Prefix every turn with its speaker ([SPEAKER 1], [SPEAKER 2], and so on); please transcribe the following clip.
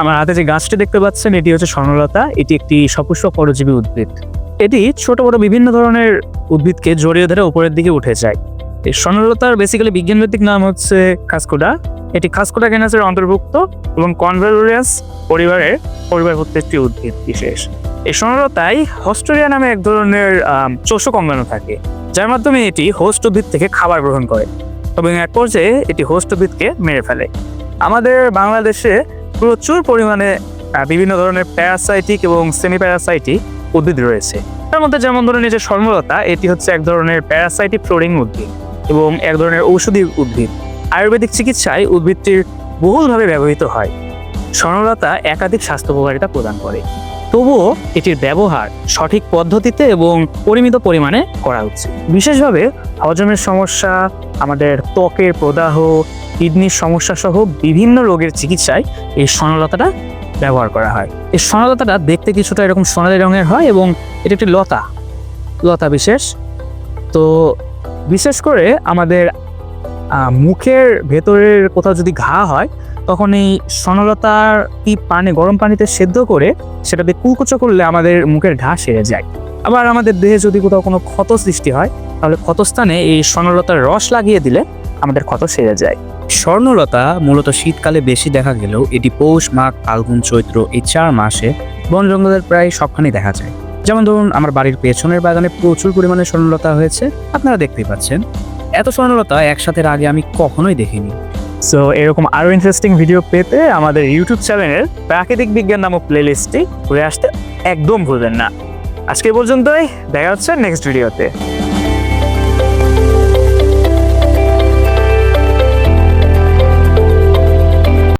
[SPEAKER 1] আমার হাতে যে গাছটি দেখতে পাচ্ছেন, এটি হচ্ছে স্বর্ণলতা। এটি একটি সপুষ্পক পরজীবী উদ্ভিদ। এটি ছোট বড় বিভিন্ন ধরনের উদ্ভিদকে জড়িয়ে ধরে উপরের দিকে উঠে যায়। এই স্বর্ণলতার বেসিক্যালি বিজ্ঞানভিত্তিক নাম হচ্ছে খাসকোডা এটি খাসকোডা ক্যানাসের অন্তর্ভুক্ত এবং কনভেলুরিয়াস পরিবারের পরিবারভুক্ত একটি উদ্ভিদ বিশেষ। এই স্বর্ণলতায় হস্টোরিয়া নামে এক ধরনের চোষক অঙ্গাণু থাকে, যার মাধ্যমে এটি হোস্ট উদ্ভিদ থেকে খাবার গ্রহণ করে। এবং এক পর্যায়ে এটি হোস্ট উদ্ভিদকে মেরে ফেলে। আমাদের বাংলাদেশে প্রচুর পরিমাণে বিভিন্ন ধরনের প্যারাসাইটিক এবং সেমি প্যারাসাইটিক উদ্ভিদ রয়েছে। তার মধ্যে যেমন ধরুন যে স্বর্ণলতা এটি হচ্ছে এক ধরনের প্যারাসাইটিক ফ্লোরিং উদ্ভিদ এবং এক ধরনের ঔষধি উদ্ভিদ। আয়ুর্বেদিক চিকিৎসায় উদ্ভিদটির বহুলভাবে ব্যবহৃত হয়। স্বর্ণলতা একাধিক স্বাস্থ্য উপকারিতা প্রদান করে। তবুও এটির ব্যবহার সঠিক পদ্ধতিতে এবং পরিমিত পরিমাণে করা উচিত। বিশেষভাবে হজমের সমস্যা আমাদের ত্বকের প্রদাহ, কিডনির সমস্যা সহ বিভিন্ন রোগের চিকিৎসায় এই স্বর্ণলতাটা ব্যবহার করা হয়। এই স্বর্ণলতাটা দেখতে কিছুটা এরকম সোনালি রঙের হয় এবং এটা একটি লতা লতা বিশেষ। তো বিশেষ করে আমাদের মুখের ভেতরের কোথাও যদি ঘা হয়, তখন এই স্বর্ণলতার কি পানি, গরম পানিতে সেদ্ধ করে সেটাতে কুলকুচো করলে আমাদের মুখের ঘা সেরে যায়। আবার আমাদের দেহে যদি কোথাও কোনো ক্ষত সৃষ্টি হয় তাহলে ক্ষতস্থানে এই স্বর্ণলতার রস লাগিয়ে দিলে আমাদের ক্ষত সেরে যায়।
[SPEAKER 2] স্বর্ণলতা মূলত শীতকালে বেশি দেখা গেলেও এটি পৌষ মাঘ ফাল্গুন চৈত্র এই চার মাসে বন জঙ্গলের প্রায় সবখানে দেখা যায়। যেমন ধরুন আমার বাড়ির পেছনের বাগানে প্রচুর পরিমাণে স্বর্ণলতা হয়েছে আপনারা দেখতেই পাচ্ছেন। এত স্বর্ণলতা একসাথে আগে আমি কখনোই দেখিনি।
[SPEAKER 1] সো এরকম আরও ইন্টারেস্টিং ভিডিও পেতে আমাদের ইউটিউব চ্যানেলের প্রাকৃতিক বিজ্ঞান নামক প্লেলিস্টটি ঘুরে আসতে একদম ভুলবেন না। আজকে পর্যন্তই দেখা হচ্ছে নেক্সট ভিডিওতে